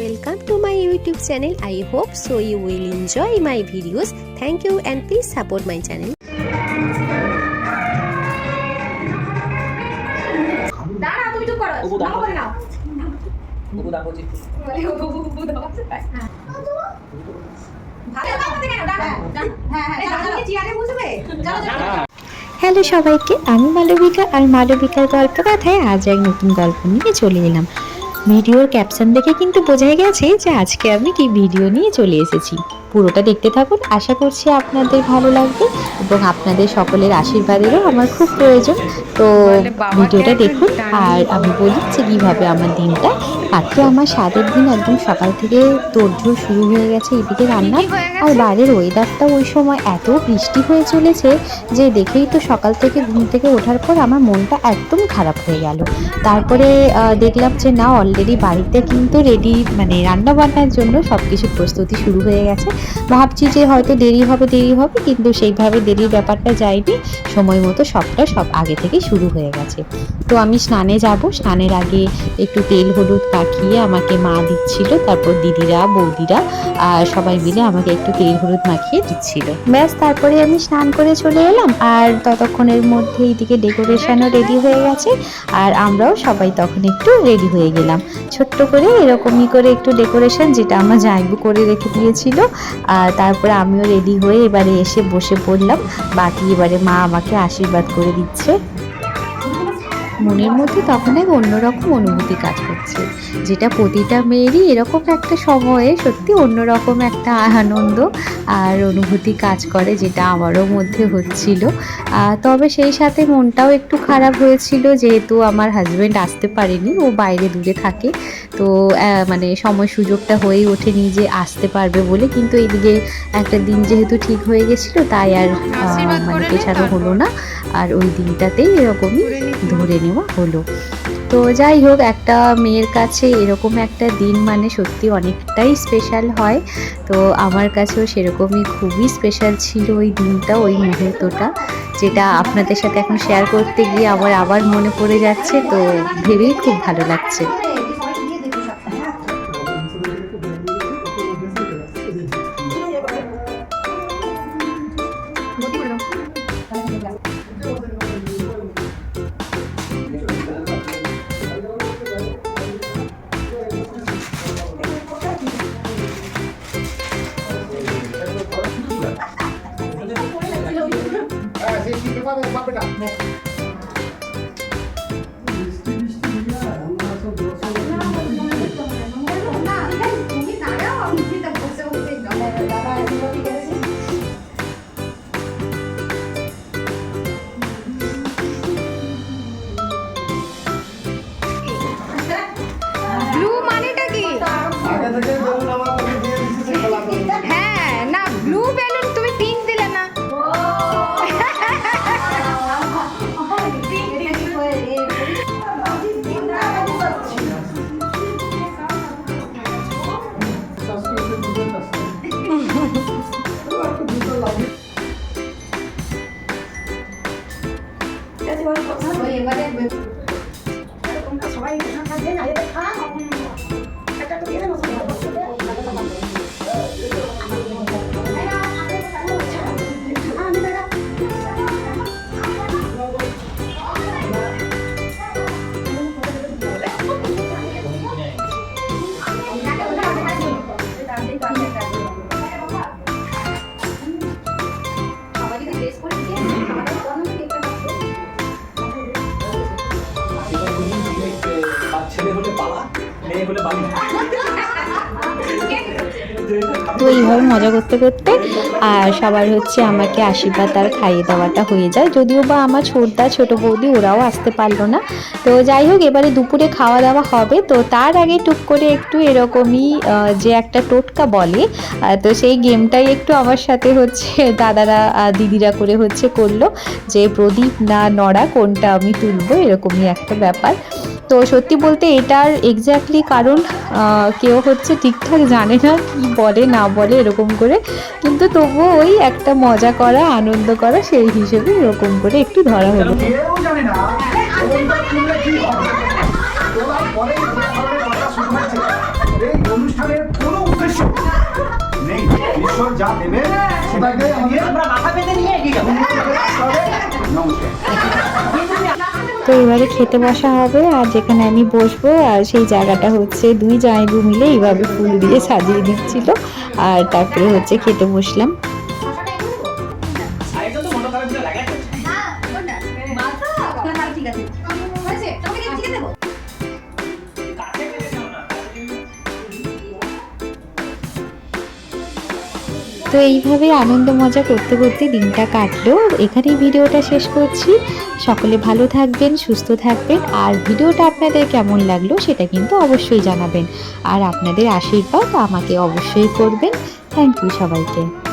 Welcome to my YouTube channel. I hope so you will enjoy my videos. Thank you and please support my channel. দাঁড়া তুমি চুপ করো। ওগো, দাঁড়াও। নাও করে নাও বুবু দাঁড়াও জি। বলে ও বুবু বুবু দাও ভালো দাঁড়াতে কেন দাঁড়া হ্যাঁ হ্যাঁ দাঁড়া তুমি চেয়ারে বসবে। চলো চলো হ্যালো সবাইকে আমি মালবিকা আর মালবিকার গল্প কথায় আজ এক নতুন গল্প নিয়ে চলে এলাম। ভিডিওর ক্যাপশন দেখে কিন্তু বোঝাই গেছে যে আজকে আমি কি ভিডিও নিয়ে চলে এসেছি। পুরোটা দেখতে থাকুন। আশা করছি আপনাদের ভালো লাগবে এবং আপনাদের সকলের আশীর্বাদেরও আমার খুব প্রয়োজন। তো ভিডিওটা দেখুন। আর আমি বলি যে কীভাবে আমার দিনটা কাটছে আমার সাতের দিন একদম সকাল থেকে তোড়জোড় শুরু হয়ে গেছে এদিকে রান্না। আর বাইরের ওয়েদারটা ওই সময় এত বৃষ্টি হয়ে চলেছে যে দেখেই তো সকাল থেকে ঘুম থেকে ওঠার পর আমার মনটা একদম খারাপ হয়ে গেল। তারপরে দেখলাম যে না অলরেডি বাড়িতে কিন্তু রেডি মানে রান্না বান্নার জন্য সব কিছু প্রস্তুতি শুরু হয়ে গেছে। ভাবছি যে হয়তো দেরি হবে দেরি হবে, কিন্তু সেইভাবে দেরির ব্যাপারটা যায়নি। সময় মতো সবটা সব আগে থেকেই শুরু হয়ে গেছে। তো আমি স্নানে যাব। স্নানের আগে একটু তেল হলুদ পাঠিয়ে আমাকে মা দিচ্ছিল, তারপর দিদিরা, বৌদিরা সবাই মিলে আমাকে একটু তেল হলুদ মাখিয়ে দিচ্ছিল। ব্যাস, তারপরে আমি স্নান করে চলে এলাম। আর ততক্ষণের মধ্যে এইদিকে ডেকোরেশনও রেডি হয়ে গেছে। আর আমরাও সবাই তখন একটু রেডি হয়ে গেলাম। ছোট্ট করে এরকমই করে একটু ডেকোরেশন, যেটা আমার জাইবু করে রেখে দিয়েছিল। তারপরে আমিও রেডি হয়ে এবারে এসে বসে পড়লাম। বাকি এবারে মা আমাকে আশীর্বাদ করে দিচ্ছে। মনের মধ্যে তখন এক অন্যরকম অনুভূতি কাজ করছে। যেটা প্রতিটা মেয়েরই এরকম একটা সময়ে সত্যি অন্যরকম একটা আনন্দ আর অনুভূতি কাজ করে যেটা আমারও মধ্যে হচ্ছিল। তবে সেই সাথে মনটাও একটু খারাপ হয়েছিল যেহেতু আমার হাজব্যান্ড আসতে পারেনি ও বাইরে দূরে থাকে। তো মানে সময় সুযোগটা হয়ে ওঠেনি যে আসতে পারবে বলে। কিন্তু এইদিকে একটা দিন যেহেতু ঠিক হয়ে গেছিল তাই আর মানে পেছানো হলো না। আর ওই দিনটাতেই এরকমই ধরে নেওয়া হলো। তো যাই হোক, একটা মেয়ের কাছে এরকম একটা দিন মানে সত্যি অনেকটাই স্পেশাল হয়। তো আমার কাছেও সেরকমই খুবই স্পেশাল ছিল ওই দিনটা, ওই মুহূর্তটা, যেটা আপনাদের সাথে এখন শেয়ার করতে গিয়ে আমার আবার মনে পড়ে যাচ্ছে। তো ভেবেই খুব ভালো লাগছে। সবাই ছেলে হলে পালা মেয়ে হলে তো এইভাবে মজা করতে করতে, আর সবার হচ্ছে আমাকে আশীর্বাদ আর খাইয়ে দেওয়াটা হয়ে যায়। যদিও বা আমার ছোটদা, ছোট বৌদি, ওরাও আসতে পারল না। তো যাই হোক, এবারে দুপুরে খাওয়া দাওয়া হবে। তো তার আগে টুক করে একটু এরকমই যে একটা টোটকা বলে তো সেই গেমটাই একটু আমার সাথে হচ্ছে দাদারা দিদিরা করে হচ্ছে করল যে, প্রদীপ না নড়া, কোনটা আমি তুলবো? এরকমই একটা ব্যাপার। তো সত্যি বলতে এটার এক্স্যাক্টলি কারণ কেউ হচ্ছে ঠিকঠাক জানে না কি বলে না বলে এরকম করে। কিন্তু তবুও ওই একটা মজা করা আনন্দ করা সেই হিসেবে এরকম করে একটু ধরা হলো। কেউ জানে না। কোনটা তুললে কি হবে তোলা পরে যে ধরনের কথা শুরু হয়েছে অনুষ্ঠানের কোনো উদ্দেশ্য নেই। ঈশ্বর যা দেবে সেটাকে আমাদের আমরা মাথা পেতে নিয়ে এগিয়ে যাব তো এবারে খেতে বসা হবে, আর যেখানে আমি বসবো, আর সেই জায়গাটা হচ্ছে দুই জায়গু মিলে এইভাবে ফুল দিয়ে সাজিয়ে দিচ্ছিল। আর তারপরে হচ্ছে খেতে বসলাম। তো এইভাবে আনন্দ মজা করতে করতে দিনটা কাটলো। এখানেই ভিডিওটা শেষ করছি। সকলে ভালো থাকবেন, সুস্থ থাকবেন। আর ভিডিওটা আপনাদের কেমন লাগল সেটা কিন্তু অবশ্যই জানাবেন। আর আপনাদের আশীর্বাদ আমাকে অবশ্যই করবেন। থ্যাংক ইউ সবাইকে।